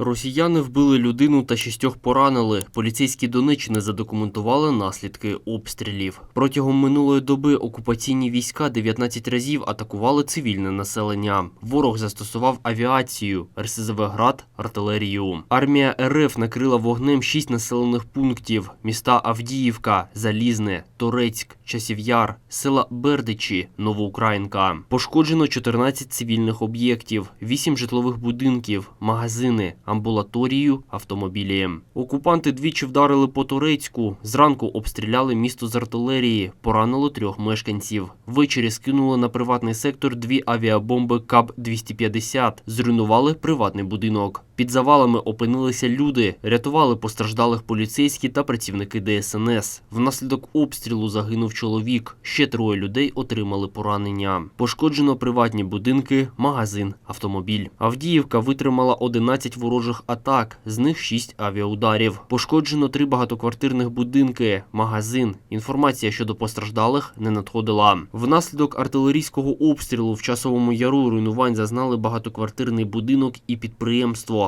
Росіяни вбили людину та шістьох поранили. Поліцейські Донеччини задокументували наслідки обстрілів. Протягом минулої доби окупаційні війська 19 разів атакували цивільне населення. Ворог застосував авіацію, РСЗВ «Град», артилерію. Армія РФ накрила вогнем шість населених пунктів: міста Авдіївка, Залізне, Торецьк, Часів'яр, села Бердичі, Новоукраїнка. Пошкоджено 14 цивільних об'єктів, 8 житлових будинків, магазини, амбулаторію, автомобілі. Окупанти двічі вдарили по Турецьку. Зранку обстріляли місто з артилерії, поранило трьох мешканців. Ввечері скинули на приватний сектор дві авіабомби КАБ-250, зруйнували приватний будинок. Під завалами опинилися люди, рятували постраждалих поліцейські та працівники ДСНС. Внаслідок обстрілу загинув чоловік. Ще троє людей отримали поранення. Пошкоджено приватні будинки, магазин, автомобіль. Авдіївка витримала 11 ворожих атак, з них 6 авіаударів. Пошкоджено три багатоквартирних будинки, магазин. Інформація щодо постраждалих не надходила. Внаслідок артилерійського обстрілу в часовому яру руйнувань зазнали багатоквартирний будинок і підприємство.